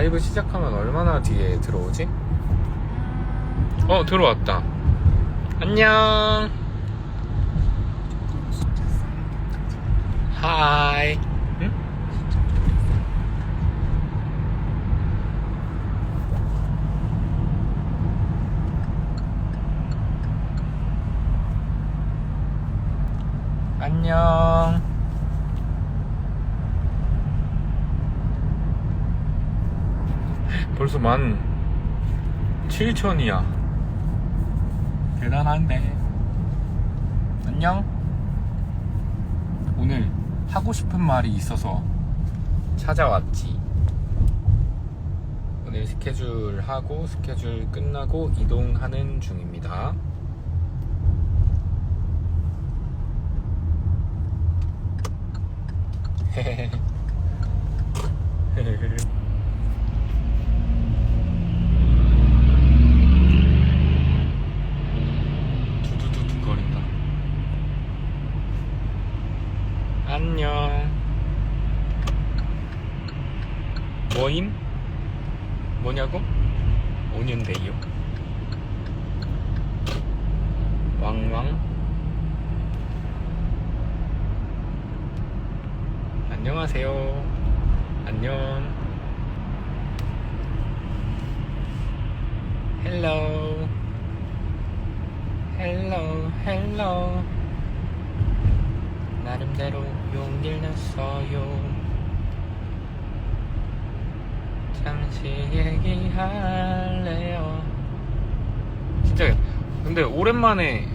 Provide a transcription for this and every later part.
라이브 시작하면 얼마나 뒤에 들어오지? 어, 들어왔다. 안녕. 하이. 응? 안녕. 벌써 만 7천이야. 대단한데. 안녕. 오늘 하고 싶은 말이 있어서 찾아왔지. 오늘 스케줄 하고 스케줄 끝나고 이동하는 중입니다. 두두두두 거린다. 안녕. 뭐임? 뭐냐고? 오년데요. 왕왕. 안녕하세요. 안녕. 헬로. 헬로, 헬로. 나름대로 용기를 냈어요. 잠시 얘기할래요. 진짜, 근데 오랜만에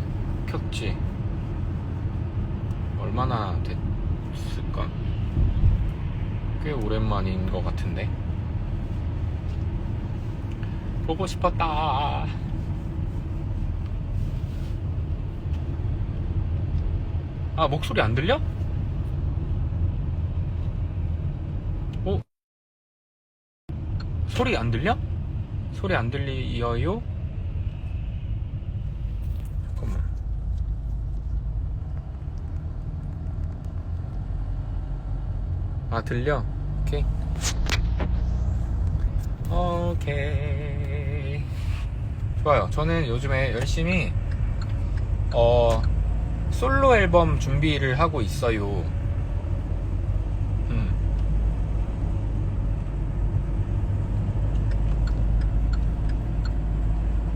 켰지. 얼마나 됐을까? 꽤 오랜만인 것 같은데. 보고 싶었다. 아, 목소리 안 들려? 어? 소리 안 들려? 소리 안? 잠깐만. 아, 들려? 오케이. 오케이. 좋아요. 저는 요즘에 열심히, 어, 솔로 앨범 준비를 하고 있어요. 음.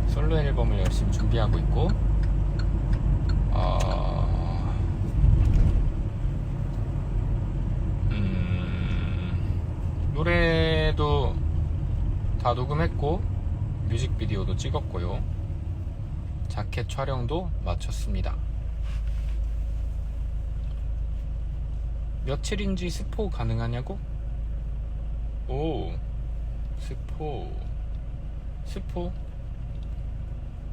솔로 앨범을 열심히 준비하고 있고, 어, 음, 노래도 다 녹음했고, 뮤직비디오도 찍었고요. 자켓 촬영도 마쳤습니다. 며칠인지 스포 가능하냐고? 오, 스포, 스포,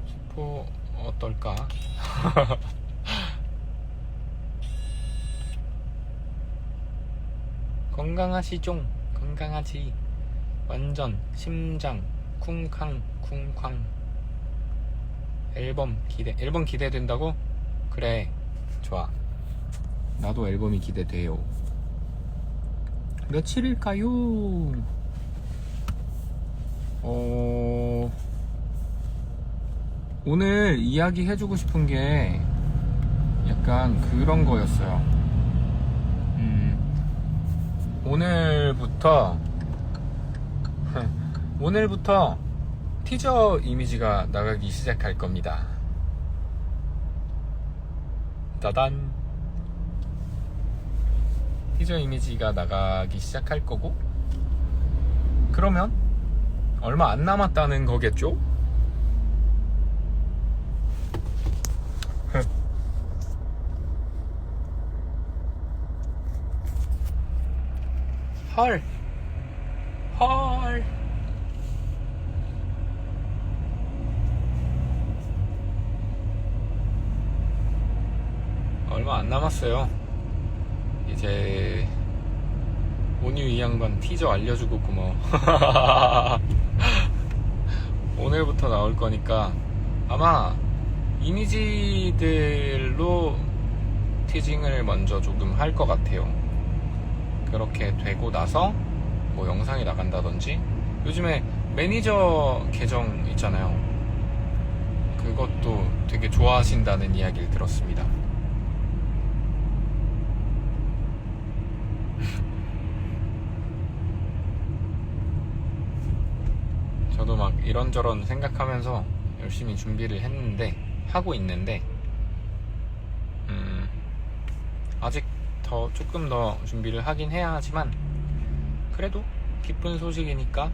스포 어떨까? 건강하시종, 건강하지. 완전 심장 쿵쾅 쿵쾅. 앨범 기대, 앨범 기대된다고? 그래, 좋아. 나도 앨범이 기대돼요. 며칠일까요? 어, 오늘 이야기 해주고 싶은 게 약간 그런 거였어요. 음, 오늘부터, 오늘부터 티저 이미지가 나가기 시작할 겁니다. 따단. 티저 이미지가 나가기 시작할 거고 그러면 얼마 안 남았다는 거겠죠? 헐. 헐. 얼마 안 남았어요. 이제 온유 이 양반 티저 알려주고 고마워. 오늘부터 나올 거니까 아마 이미지들로 티징을 먼저 조금 할 것 같아요. 그렇게 되고 나서 뭐 영상이 나간다든지 요즘에 매니저 계정 있잖아요. 그것도 되게 좋아하신다는 이야기를 들었습니다. 저도 막 이런저런 생각하면서 열심히 준비를 했는데 하고 있는데 음, 아직 더 조금 더 준비를 하긴 해야 하지만 그래도 기쁜 소식이니까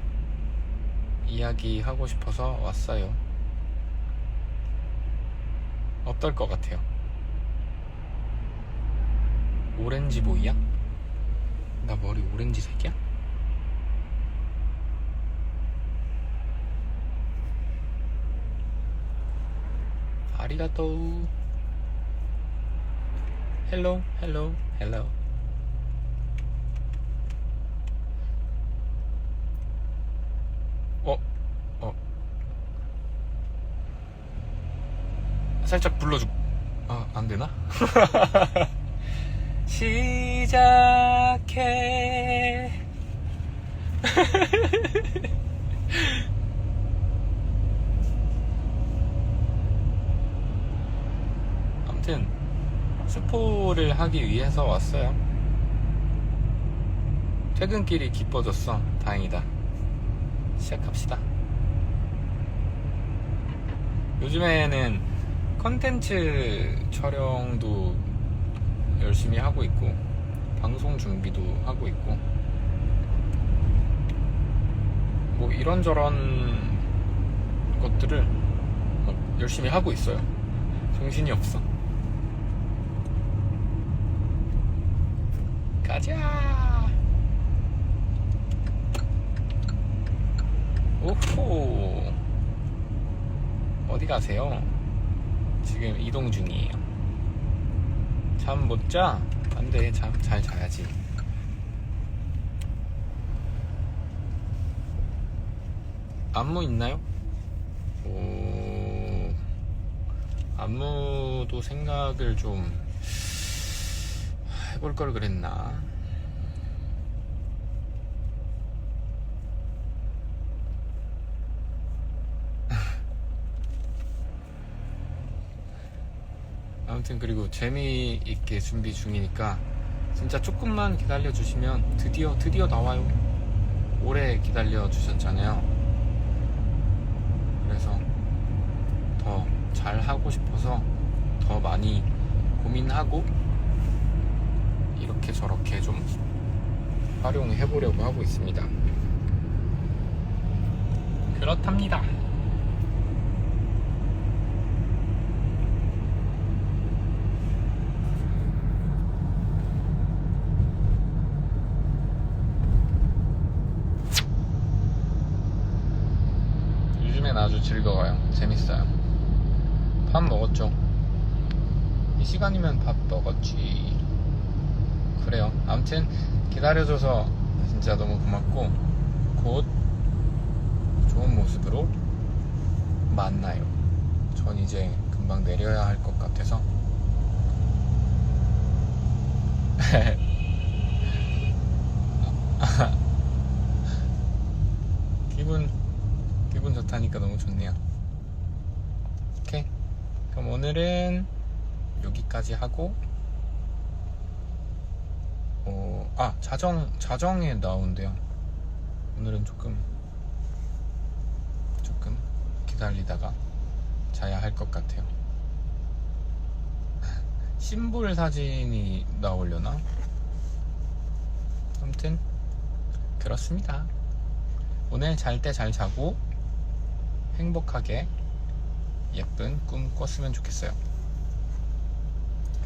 이야기하고 싶어서 왔어요. 어떨 것 같아요? 오렌지 보이야? 나 머리 오렌지색이야? 아리가또 헬로 헬로 헬로 어? 어? 살짝 불러줘 아 안되나? 시작해 아무튼 스포를 하기 위해서 왔어요. 퇴근길이 기뻐졌어. 다행이다. 시작합시다. 요즘에는 컨텐츠 촬영도 열심히 하고 있고, 방송 준비도 하고 있고, 뭐 이런저런 것들을 막 열심히 하고 있어요. 정신이 없어. 가자. 오호. 어디 가세요? 지금 이동 중이에요. 잠 못 자? 안 돼. 잠 잘 자야지. 안무 있나요? 오, 안무도 생각을 좀 해볼 걸 그랬나? 아무튼 그리고 재미있게 준비 중이니까 진짜 조금만 기다려 주시면 드디어 드디어 나와요. 오래 기다려 주셨잖아요. 그래서 더 잘 하고 싶어서 더 많이 고민하고 이렇게 저렇게 좀 활용해 보려고 하고 있습니다. 그렇답니다. 요즘엔 아주 즐거워요. 재밌어요. 밥 먹었죠? 이 시간이면 밥 먹었지. 그래요. 아무튼 기다려줘서 진짜 너무 고맙고 곧 좋은 모습으로 만나요. 전 이제 금방 내려야 할 것 같아서 기분 기분 좋다니까 너무 좋네요. 오케이. 그럼 오늘은 여기까지 하고 어, 아, 자정, 자정에 나온대요. 오늘은 조금, 조금 기다리다가 자야 할 것 같아요. 심볼 사진이 나오려나? 아무튼, 그렇습니다. 오늘 잘 때 잘 자고 행복하게 예쁜 꿈 꿨으면 좋겠어요.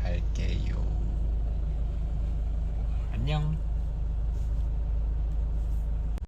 갈게요. 안녕.